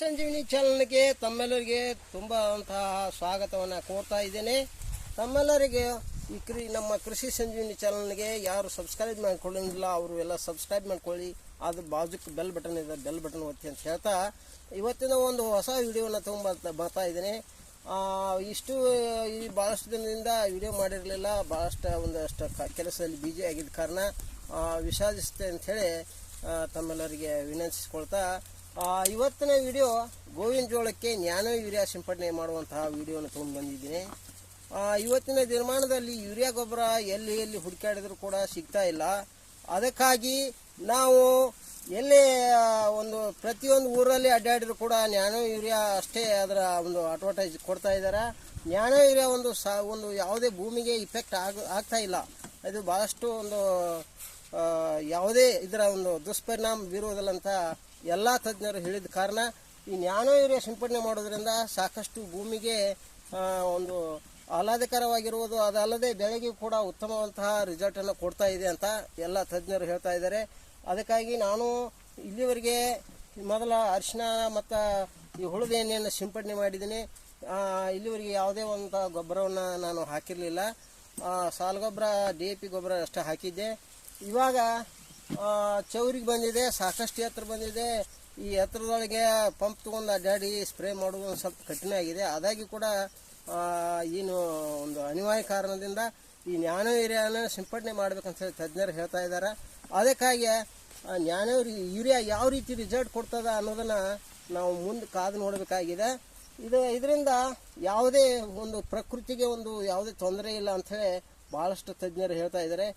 ಸಂಜೀವಿನಿ ಚಾನಲ್ಗೆ ತಮ್ಮೆಲ್ಲರಿಗೆ ತುಂಬ ಅಂತಹ ಸ್ವಾಗತವನ್ನು ಕೋರ್ತಾ ಇದ್ದೇನೆ. ತಮ್ಮೆಲ್ಲರಿಗೆ ಈ ನಮ್ಮ ಕೃಷಿ ಸಂಜೀವಿನಿ ಚಾನಲ್ಗೆ ಯಾರು ಸಬ್ಸ್ಕ್ರೈಬ್ ಮಾಡ್ಕೊಳ್ಳೋದಿಲ್ಲ ಅವರು ಎಲ್ಲ ಸಬ್ಸ್ಕ್ರೈಬ್ ಮಾಡ್ಕೊಳ್ಳಿ. ಅದು ಬಾಜುಕ್ ಬೆಲ್ ಬಟನ್ ಇದೆ, ಬೆಲ್ ಬಟನ್ ಒತ್ತಿ ಅಂತ ಹೇಳ್ತಾ ಇವತ್ತಿನ ಒಂದು ಹೊಸ ವಿಡಿಯೋನ ತುಂಬ ಬರ್ತಾ ಇದ್ದೇನೆ. ಇಷ್ಟು, ಈ ಭಾಳಷ್ಟು ದಿನದಿಂದ ವಿಡಿಯೋ ಮಾಡಿರಲಿಲ್ಲ ಭಾಳಷ್ಟು ಒಂದಷ್ಟು ಕೆಲಸದಲ್ಲಿ ಬಿಜಿ ಆಗಿದ್ದ ಕಾರಣ ವಿಷಾದಿಸುತ್ತೆ ಅಂಥೇಳಿ ತಮ್ಮೆಲ್ಲರಿಗೆ ವಿನಂತಿಸಿಕೊಳ್ತಾ ಇವತ್ತಿನ ವಿಡಿಯೋ ಗೋವಿನ ಜೋಳಕ್ಕೆ ಜ್ಞಾನ ಯೂರಿಯಾ ಸಿಂಪಡಣೆ ಮಾಡುವಂತಹ ವಿಡಿಯೋನ ತಗೊಂಡು ಬಂದಿದ್ದೀನಿ. ಇವತ್ತಿನ ದಿನಮಾನದಲ್ಲಿ ಯೂರಿಯಾ ಗೊಬ್ಬರ ಎಲ್ಲಿ ಎಲ್ಲಿ ಹುಡುಕಾಡಿದ್ರು ಕೂಡ ಸಿಗ್ತಾ ಇಲ್ಲ. ಅದಕ್ಕಾಗಿ ನಾವು ಎಲ್ಲಿ ಒಂದು ಪ್ರತಿಯೊಂದು ಊರಲ್ಲಿ ಅಡ್ಡಾಡಿದ್ರು ಕೂಡ ನ್ಯಾನೋ ಯೂರಿಯಾ ಅಷ್ಟೇ ಅದರ ಒಂದು ಅಡ್ವರ್ಟೈಸ್ ಕೊಡ್ತಾ ಇದ್ದಾರೆ ನ್ಯಾನೋ ಯೂರಿಯಾ ಒಂದು ಸಾ, ಒಂದು ಯಾವುದೇ ಭೂಮಿಗೆ ಇಫೆಕ್ಟ್ ಆಗ, ಆಗ್ತಾ ಇಲ್ಲ. ಅದು ಭಾಳಷ್ಟು ಒಂದು ಯಾವುದೇ ಇದರ ಒಂದು ದುಷ್ಪರಿಣಾಮ ಬೀರುವುದಿಲ್ಲ ಅಂತ ಎಲ್ಲ ತಜ್ಞರು ಹೇಳಿದ ಕಾರಣ ಈ ನ್ಯಾನೋ ಯೂರಿಯಾ ಸಿಂಪಡಣೆ ಮಾಡೋದ್ರಿಂದ ಸಾಕಷ್ಟು ಭೂಮಿಗೆ ಒಂದು ಆಹ್ಲಾದಕರವಾಗಿರುವುದು, ಅದಲ್ಲದೆ ಬೆಳೆಗೆ ಕೂಡ ಉತ್ತಮವಂತಹ ರಿಸಲ್ಟನ್ನು ಕೊಡ್ತಾ ಇದೆ ಅಂತ ಎಲ್ಲ ತಜ್ಞರು ಹೇಳ್ತಾ ಇದ್ದಾರೆ. ಅದಕ್ಕಾಗಿ ನಾನು ಇಲ್ಲಿವರೆಗೆ ಮೊದಲ ಅರಿಶಿನ ಮತ್ತು ಈ ಹುಳದ ಎಣ್ಣೆಯನ್ನು ಸಿಂಪಡಣೆ ಮಾಡಿದ್ದೀನಿ. ಇಲ್ಲಿವರೆಗೆ ಯಾವುದೇ ಒಂದು ಗೊಬ್ಬರವನ್ನು ನಾನು ಹಾಕಿರಲಿಲ್ಲ. ಸಾಲು ಗೊಬ್ಬರ ಡಿ ಎ ಪಿ ಗೊಬ್ಬರ ಅಷ್ಟೇ ಹಾಕಿದ್ದೆ. ಇವಾಗ ಚೌರಿಗೆ ಬಂದಿದೆ, ಸಾಕಷ್ಟು ಎತ್ತರ ಬಂದಿದೆ. ಈ ಎತ್ತರದೊಳಗೆ ಪಂಪ್ ತೊಗೊಂಡು ಅಡ್ಡಾಡಿ ಸ್ಪ್ರೇ ಮಾಡೋದು ಒಂದು ಸ್ವಲ್ಪ ಕಠಿಣ ಆಗಿದೆ. ಅದಾಗಿ ಕೂಡ ಏನು ಒಂದು ಅನಿವಾರ್ಯ ಕಾರಣದಿಂದ ಈ ಜ್ಞಾನ ಯೂರಿಯಾನ ಸಿಂಪಡಣೆ ಮಾಡ್ಬೇಕಂತ ಹೇಳಿ ತಜ್ಞರು ಹೇಳ್ತಾ ಇದ್ದಾರೆ. ಅದಕ್ಕಾಗಿ ಜ್ಞಾನ ಯೂರಿಯಾ ಯಾವ ರೀತಿ ರಿಸಲ್ಟ್ ಕೊಡ್ತದ ಅನ್ನೋದನ್ನು ನಾವು ಮುಂದೆ ಕಾದು ನೋಡಬೇಕಾಗಿದೆ. ಇದು, ಇದರಿಂದ ಯಾವುದೇ ಒಂದು ಪ್ರಕೃತಿಗೆ ಒಂದು ಯಾವುದೇ ತೊಂದರೆ ಇಲ್ಲ ಅಂಥೇಳಿ ಭಾಳಷ್ಟು ತಜ್ಞರು ಹೇಳ್ತಾ ಇದ್ದಾರೆ.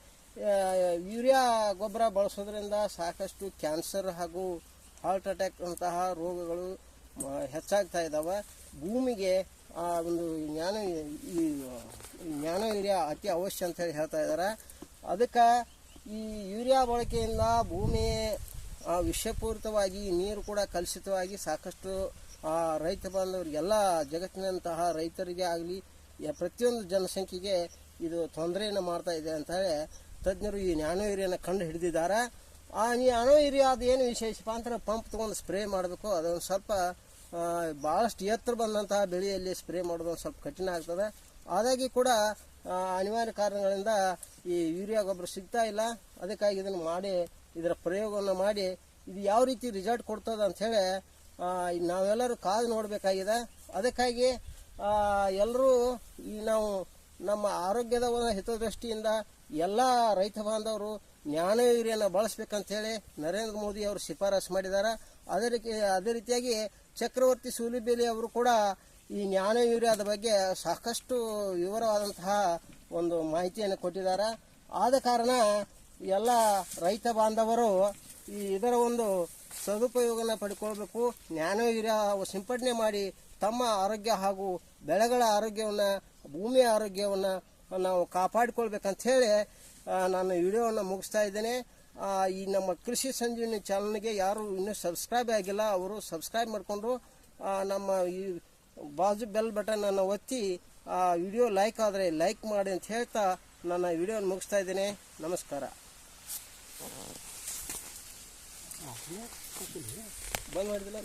ಯೂರಿಯಾ ಗೊಬ್ಬರ ಬಳಸೋದ್ರಿಂದ ಸಾಕಷ್ಟು ಕ್ಯಾನ್ಸರ್ ಹಾಗೂ ಹಾರ್ಟ್ ಅಟ್ಯಾಕ್ ಅಂತಹ ರೋಗಗಳು ಹೆಚ್ಚಾಗ್ತಾ ಇದ್ದಾವೆ ಭೂಮಿಗೆ ಆ ಒಂದು ಜ್ಞಾನ ಈ ಜ್ಞಾನ ಯೂರಿಯಾ ಅತಿ ಅವಶ್ಯ ಅಂತ ಹೇಳಿ ಹೇಳ್ತಾ ಇದ್ದಾರೆ ಅದಕ್ಕೆ ಈ ಯೂರಿಯಾ ಬಳಕೆಯಿಂದ ಭೂಮಿ ವಿಷಪೂರಿತವಾಗಿ ನೀರು ಕೂಡ ಕಲುಷಿತವಾಗಿ ಸಾಕಷ್ಟು ಆ, ರೈತ ಬಾಂಧವರಿಗೆಲ್ಲ ಜಗತ್ತಿನಂತಹ ರೈತರಿಗೆ ಆಗಲಿ ಪ್ರತಿಯೊಂದು ಜನಸಂಖ್ಯೆಗೆ ಇದು ತೊಂದರೆಯನ್ನು ಮಾಡ್ತಾ ಇದೆ ಅಂತ ಹೇಳಿ ತಜ್ಞರು ಈ ನ್ಯಾನೋ ಏರಿಯಾನ ಕಂಡು ಹಿಡಿದಿದ್ದಾರೆ. ಆ ನ್ಯಾನೋ ಏರಿಯಾ ಅದು ಏನು ವಿಶೇಷಪ್ಪ ಅಂದ್ರೆ ಪಂಪ್ ತೊಗೊಂಡು ಸ್ಪ್ರೇ ಮಾಡಬೇಕು. ಅದೊಂದು ಸ್ವಲ್ಪ ಭಾಳಷ್ಟು ಎತ್ತರ ಬಂದಂತಹ ಬೆಳೆಯಲ್ಲಿ ಸ್ಪ್ರೇ ಮಾಡೋದು ಒಂದು ಸ್ವಲ್ಪ ಕಠಿಣ ಆಗ್ತದೆ. ಹಾಗಾಗಿ ಕೂಡ ಅನಿವಾರ್ಯ ಕಾರಣಗಳಿಂದ ಈ ಯೂರಿಯಾ ಗೊಬ್ಬರ ಸಿಗ್ತಾ ಇಲ್ಲ. ಅದಕ್ಕಾಗಿ ಇದನ್ನು ಮಾಡಿ, ಇದರ ಪ್ರಯೋಗವನ್ನು ಮಾಡಿ, ಇದು ಯಾವ ರೀತಿ ರಿಸಲ್ಟ್ ಕೊಡ್ತದೆ ಅಂಥೇಳಿ ನಾವೆಲ್ಲರೂ ಕಾದು ನೋಡಬೇಕಾಗಿದೆ. ಅದಕ್ಕಾಗಿ ಎಲ್ಲರೂ ಈ ನಾವು ನಮ್ಮ ಆರೋಗ್ಯದ ಹಿತದೃಷ್ಟಿಯಿಂದ ಎಲ್ಲ ರೈತ ಬಾಂಧವರು ಜ್ಞಾನ ಯೂರಿಯಾನ ಬಳಸ್ಬೇಕಂತೇಳಿ ನರೇಂದ್ರ ಮೋದಿ ಅವರು ಶಿಫಾರಸು ಮಾಡಿದ್ದಾರೆ ಅದೇ ರೀತಿ, ಅದೇ ರೀತಿಯಾಗಿ ಚಕ್ರವರ್ತಿ ಸೂಲಿಬೇಲಿ ಅವರು ಕೂಡ ಈ ಜ್ಞಾನ ಬಗ್ಗೆ ಸಾಕಷ್ಟು ವಿವರವಾದಂತಹ ಒಂದು ಮಾಹಿತಿಯನ್ನು ಕೊಟ್ಟಿದ್ದಾರೆ ಆದ ಕಾರಣ ಎಲ್ಲ ರೈತ ಬಾಂಧವರು ಈ ಇದರ ಒಂದು ಸದುಪಯೋಗನ ಪಡ್ಕೊಳ್ಬೇಕು. ಜ್ಞಾನ ಸಿಂಪಡಣೆ ಮಾಡಿ ತಮ್ಮ ಆರೋಗ್ಯ ಹಾಗೂ ಬೆಳೆಗಳ ಆರೋಗ್ಯವನ್ನು, ಭೂಮಿಯ ಆರೋಗ್ಯವನ್ನು ನಾವು ಕಾಪಾಡಿಕೊಳ್ಬೇಕಂತ ಹೇಳಿ ನಾನು ವಿಡಿಯೋವನ್ನು ಮುಗಿಸ್ತಾ ಇದ್ದೇನೆ. ಈ ನಮ್ಮ ಕೃಷಿ ಸಂಜೀವಿನಿ ಚಾನಲ್ಗೆ ಯಾರು ಇನ್ನೂ ಸಬ್ಸ್ಕ್ರೈಬ್ ಆಗಿಲ್ಲ, ಅವರು ಸಬ್ಸ್ಕ್ರೈಬ್ ಮಾಡಿಕೊಂಡು ನಮ್ಮ ಈ ಬಾಜು ಬೆಲ್ ಬಟನನ್ನು ಒತ್ತಿ, ಆ, ವಿಡಿಯೋ ಲೈಕ್ ಆದರೆ ಲೈಕ್ ಮಾಡಿ ಅಂತ ಹೇಳ್ತಾ ನನ್ನ ವಿಡಿಯೋನ ಮುಗಿಸ್ತಾ ಇದ್ದೇನೆ. ನಮಸ್ಕಾರ. ಬಂದ್ ಮಾಡಿದಿಲ್ಲ